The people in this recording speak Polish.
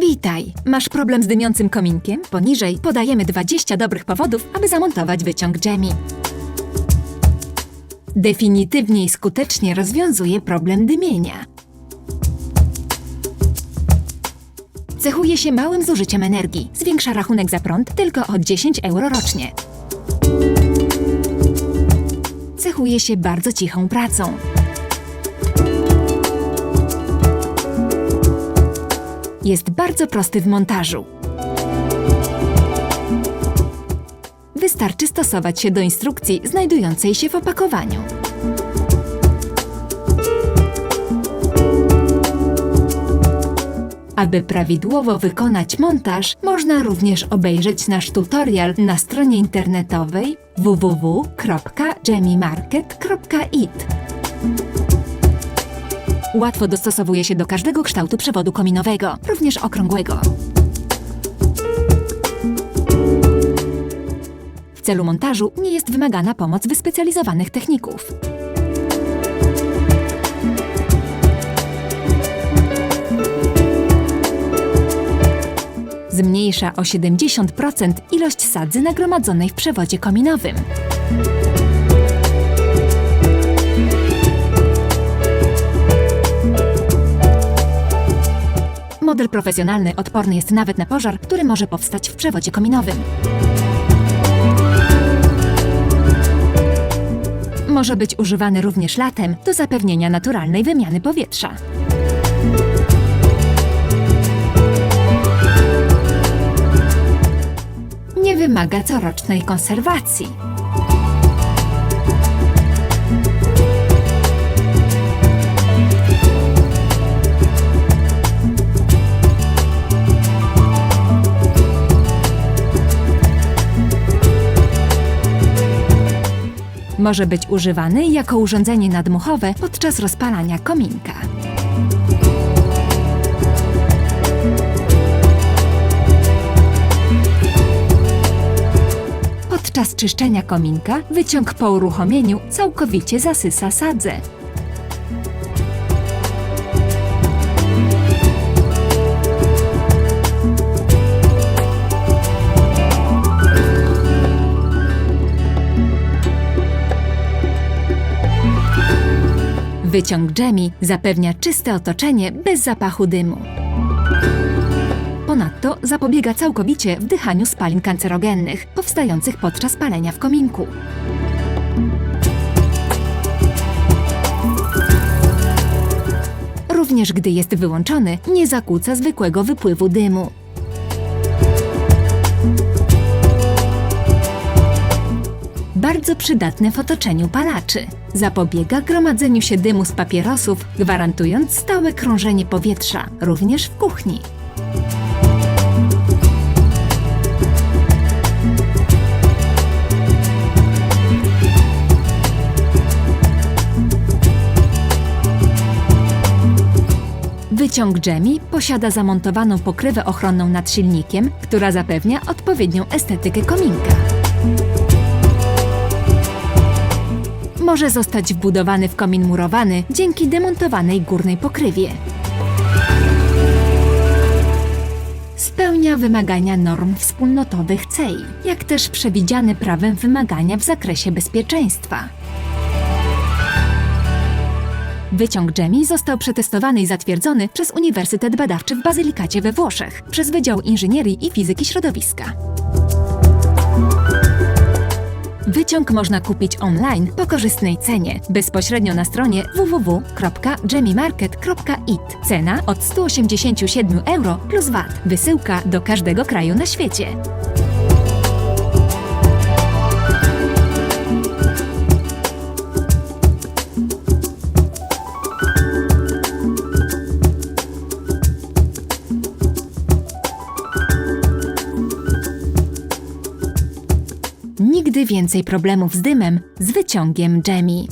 Witaj! Masz problem z dymiącym kominkiem? Poniżej podajemy 20 dobrych powodów, aby zamontować wyciąg Jamie. Definitywnie i skutecznie rozwiązuje problem dymienia. Cechuje się małym zużyciem energii. Zwiększa rachunek za prąd tylko o 10 euro rocznie. Cechuje się bardzo cichą pracą. Jest bardzo prosty w montażu. Wystarczy stosować się do instrukcji znajdującej się w opakowaniu. Aby prawidłowo wykonać montaż, można również obejrzeć nasz tutorial na stronie internetowej www.jemimarket.it. Łatwo dostosowuje się do każdego kształtu przewodu kominowego, również okrągłego. W celu montażu nie jest wymagana pomoc wyspecjalizowanych techników. Zmniejsza o 70% ilość sadzy nagromadzonej w przewodzie kominowym. Model profesjonalny odporny jest nawet na pożar, który może powstać w przewodzie kominowym. Może być używany również latem do zapewnienia naturalnej wymiany powietrza. Nie wymaga corocznej konserwacji. Może być używany jako urządzenie nadmuchowe podczas rozpalania kominka. Podczas czyszczenia kominka wyciąg po uruchomieniu całkowicie zasysa sadzę. Wyciąg Jamie zapewnia czyste otoczenie bez zapachu dymu. Ponadto zapobiega całkowicie wdychaniu spalin kancerogennych powstających podczas palenia w kominku. Również gdy jest wyłączony, nie zakłóca zwykłego wypływu dymu. Bardzo przydatny w otoczeniu palaczy. Zapobiega gromadzeniu się dymu z papierosów, gwarantując stałe krążenie powietrza, również w kuchni. Wyciąg Jamie posiada zamontowaną pokrywę ochronną nad silnikiem, która zapewnia odpowiednią estetykę kominka. Może zostać wbudowany w komin murowany dzięki demontowanej górnej pokrywie. Spełnia wymagania norm wspólnotowych CEI, jak też przewidziane prawem wymagania w zakresie bezpieczeństwa. Wyciąg Jamie został przetestowany i zatwierdzony przez Uniwersytet Badawczy w Bazylikacie we Włoszech przez Wydział Inżynierii i Fizyki Środowiska. Wyciąg można kupić online po korzystnej cenie, bezpośrednio na stronie www.jemimarket.it. Cena od 187 euro plus VAT. Wysyłka do każdego kraju na świecie. Więcej problemów z dymem z wyciągiem Jamie.